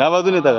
ಯಾವುದು ನೀತಾಗ?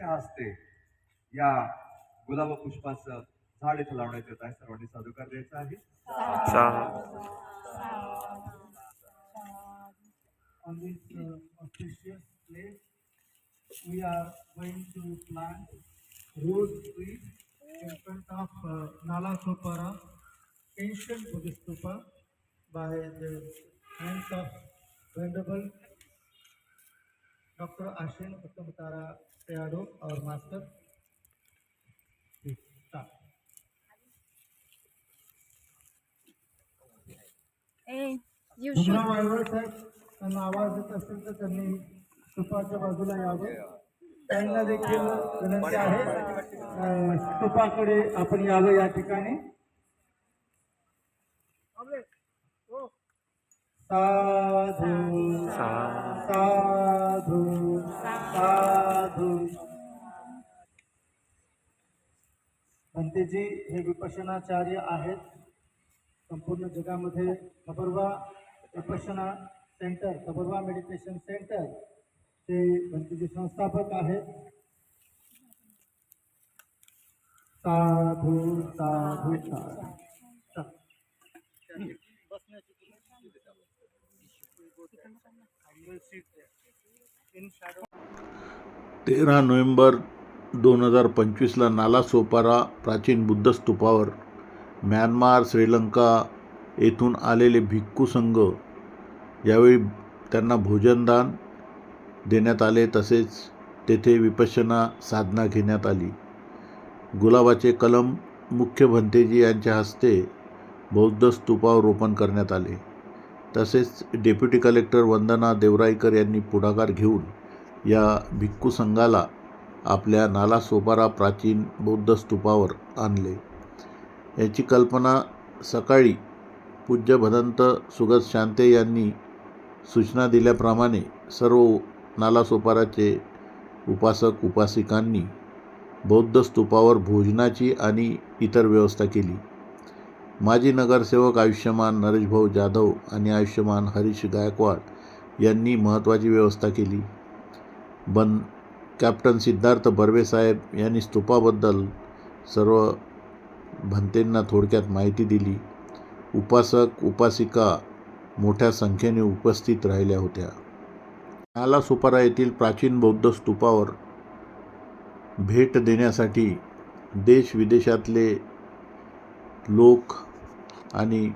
या यांच्या हस्ते या गुलाब पुष्पाचं झाड इथं लावण्यात येत आहे सर्वांनी सादुकार द्यायचा आहे on this uh, auspicious place, we are going to plant rose trees in front of uh, Nala Sopara, ancient Buddhist stupa by the hands of Venerable Dr. Ashin Uttamtara Tayado, our master. Please start. Hey, you should. दुसरा वायवळ साहेब त्यांना आवाज येत असेल तर त्यांनी स्तूपाच्या बाजूला यावं. त्यांना देखील विनंती आहे. स्तूपाकडे आपण यावं या ठिकाणी. साधू. साधू. भंतेजी हे विपशनाचार्य आहेत संपूर्ण जगामध्ये खबरवा विपशना सेंटर खबरवा मेडिटेशन सेंटर ते भंतेजी संस्थापक आहेत साधू साधू साधू चल. तेरा नोव्हेंबर दोन हजार पंचवीसला नाला सोपारा प्राचीन बुद्ध स्तूपावर म्यानमार श्रीलंका येथून आलेले भिक्खू संघ यावेळी त्यांना भोजनदान देण्यात आले. तसेच तेथे विपश्यना साधना घेण्यात आली. गुलाबाचे कलम मुख्य भंतेजी यांच्या हस्ते बौद्ध स्तूपावर रोपण करण्यात आले. तसेच डेप्युटी कलेक्टर वंदना देवराईकर यांनी पुढाकार घेऊन या भिक्खू संघाला आपल्या नालासोपारा प्राचीन बौद्ध स्तूपावर आणले. याची कल्पना सकाळी पूज्य भदंत सुगत शांते यांनी सूचना दिल्याप्रमाणे सर्व नालासोपाराचे उपासक उपासिकांनी बौद्ध स्तूपावर भोजनाची आणि इतर व्यवस्था केली. माजी नगरसेवक आयुष्यमान नरेशभाऊ जाधव आणि आयुष्यमान हरीश गायकवाड यांनी महत्त्वाची व्यवस्था केली. बन कॅप्टन सिद्धार्थ बर्वेसाहेब यांनी स्तूपाबद्दल सर्व भंतेंना थोडक्यात माहिती दिली. उपासक उपासिका मोठ्या संख्येने उपस्थित राहिल्या होत्या. नालासुपारा येथील प्राचीन बौद्ध स्तूपावर भेट देण्यासाठी देश विदेशातले लोक आणि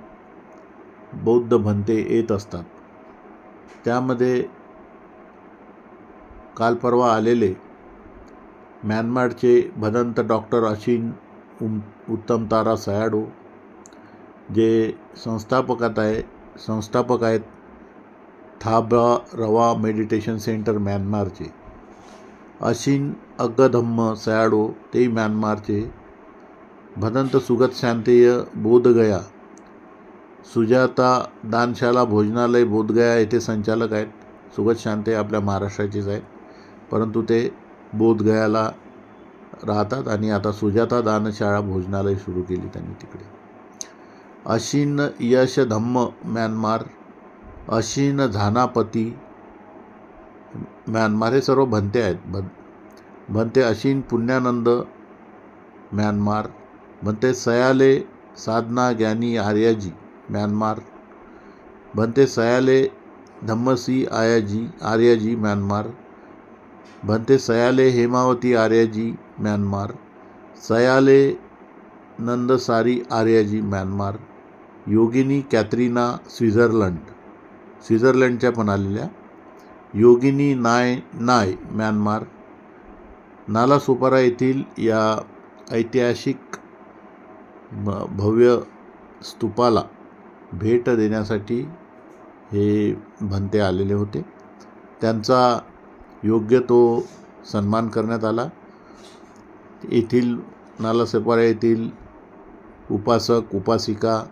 बौद्ध भंते येत असतात. त्यामध्ये काल परवा आलेले म्यानमारचे भदंत डॉक्टर अशिन उम उत्तम तारा सयाडो जे संस्थापकात आहे संस्थापक आहेत थाबा रवा मेडिटेशन सेंटर म्यानमारचे. अशिन अग्गधम्म सयाडो तेही म्यानमारचे. भदंत सुगत शांतेय बोधगया सुजाता दानशाला भोजनालय बोधगया येथे संचालक आहेत. सुगत शांते आपल्या महाराष्ट्राचेच आहेत. परंतु ते बोधगयाला राहतात आणि आता सुजाता दानशाळा भोजनालय सुरू केली त्यांनी तिकडे. अशिन यश धम्म म्यानमार अशिन झानापती म्यानमार हे सर्व भंते आहेत. भं Bhante Ashin Punyananda Myanmar Bhante Sayalay साधना ज्ञानी आर्याजी Myanmar Bhante Sayalay धम्मसी आयाजी आर्याजी Myanmar Bhante Sayalay Hemavati आर्याजी Myanmar. Sayalay नंदसारी आर्याजी Myanmar. योगिनी कॅथरीना स्वित्झर्लंड। स्वित्झर्लंडच्या पण आलेल्या। योगिनी नाय नाय म्यानमार। नालासोपारा येथील या ऐतिहासिक भ- भव्य स्तूपाला भेट देण्यासाठी हे भंते आलेले होते. त्यांचा योग्य तो सन्मान करण्यात आला. येथील नालासोपारा येथील उपासक उपासिका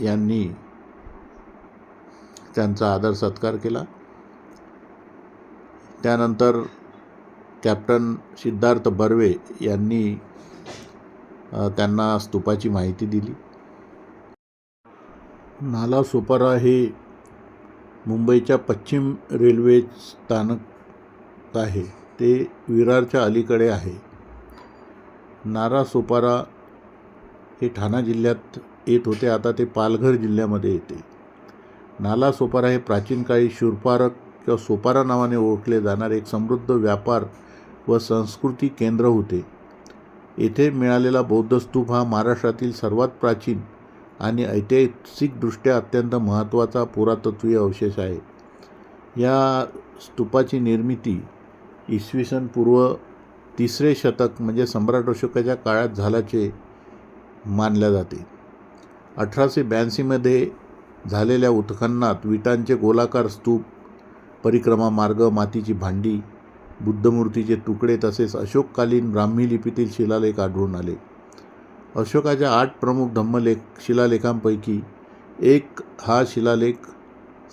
यांनी त्यांचा आदर सत्कार केला. त्यानंतर कॅप्टन सिद्धार्थ बर्वे यांनी त्यांना स्तूपाची माहिती दिली. नालासोपारा हे मुंबईच्या पश्चिम रेल्वे स्थानक आहे. ते विरारच्या अलीकडे आहे. नारा सोपारा हे ठाणा जिल्ह्यात येत होते. आता ते पालघर जिल्ह्यामध्ये येते. नाला सोपारा हे प्राचीन काळी शूरपारक किंवा सोपारा नावाने ओळखले जाणारे एक समृद्ध व्यापार व संस्कृती केंद्र होते. येथे मिळालेला बौद्ध स्तूप हा महाराष्ट्रातील सर्वात प्राचीन आणि ऐतिहासिकदृष्ट्या अत्यंत महत्त्वाचा पुरातत्वीय अवशेष आहे. या स्तूपाची निर्मिती इसवी सन पूर्व तिसरे शतक म्हणजे सम्राट अशोकाच्या काळात झाल्याचे मानल्या जाते. अठराशे ब्याऐंशीमध्ये झालेल्या उत्खननात विटांचे गोलाकार स्तूप परिक्रमा मार्ग मातीची भांडी बुद्धमूर्तीचे तुकडे तसेच अशोककालीन ब्राह्मी लिपीतील शिलालेख आढळून आले. अशोकाच्या आठ प्रमुख धम्मलेख शिलालेखांपैकी एक हा शिलालेख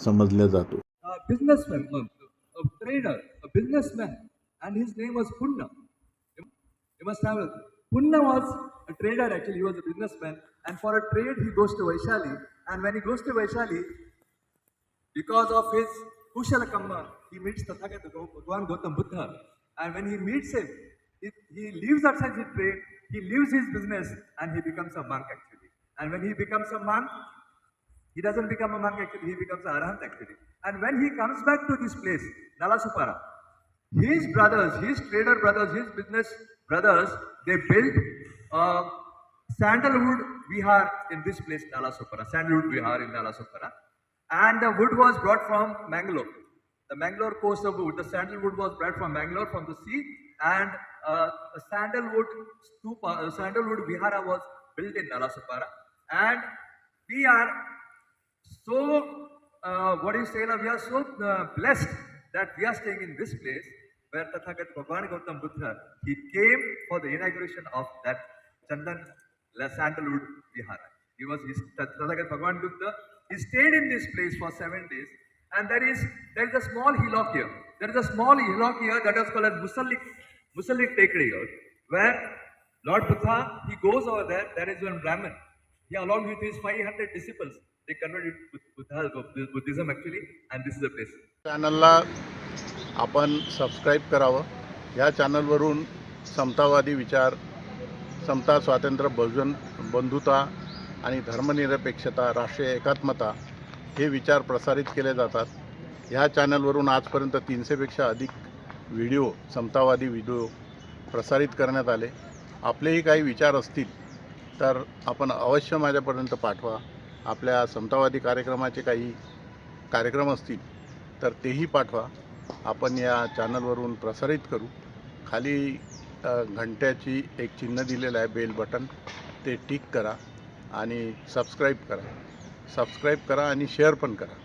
समजला जातो. Businessman trader a, businessman, and his name was Punna. You must have Punna was a trader actually, he was a businessman, and for a trade he goes to Vaishali, and when he goes to Vaishali, because of his Kushalakamma, he meets Tathagata Bhagwan Gautam Buddha, and when he meets him, he, he leaves outside his trade, he leaves his business, and he becomes a monk actually. And when he becomes a monk, he doesn't become a monk actually, he becomes a arahant actually. And when he comes back to this place, Nalasupara, his brothers, his trader brothers, his business brothers, they built sandalwood vihar in this place, Nalasupara, sandalwood vihar in Nalasupara. And the wood was brought from Mangalore. The Mangalore coast of wood, the sandalwood was brought from Mangalore from the sea, and uh, a sandalwood stupa, uh, sandalwood vihara was built in Nalasupara. And we are so uh, what do you say? We are so uh, blessed that we are staying in this place where Tathagat Bhagwan Gautam Buddha he came for the inauguration of that Chandan Sandalwood Vihara. He was his Tathagat Bhagwan Buddha. He stayed in this place for seven days, and there is there is a small hillock here. There is a small hillock here that is called as Musallik Musallik Tekri, where Lord Buddha he goes over there. There is one Brahmin. He along with his 500 disciples they converted Buddha, Buddhism actually, and this is the place. चॅनलला आपण subscribe करावं. या चॅनलवरून समतावादी विचार समता स्वातंत्र्य बहुजन बंधुता आणि धर्मनिरपेक्षता राष्ट्रीय एकात्मता हे विचार प्रसारित केले जातात. ह्या चॅनलवरून आजपर्यंत तीनशेपेक्षा अधिक व्हिडिओ समतावादी व्हिडिओ प्रसारित करण्यात आले. आपलेही काही विचार असतील तर आपण अवश्य माझ्यापर्यंत पाठवा. आपल्या समतावादी कार्यक्रमाचे काही कार्यक्रम असतील तर तेही पाठवा. आपण या चॅनलवरून प्रसारित करू. खाली घंट्याची एक चिन्ह दिलेलं आहे बेल बटन. ते टिक करा आणि सबस्क्राईब करा. सबस्क्राईब करा आणि शेअर पण करा.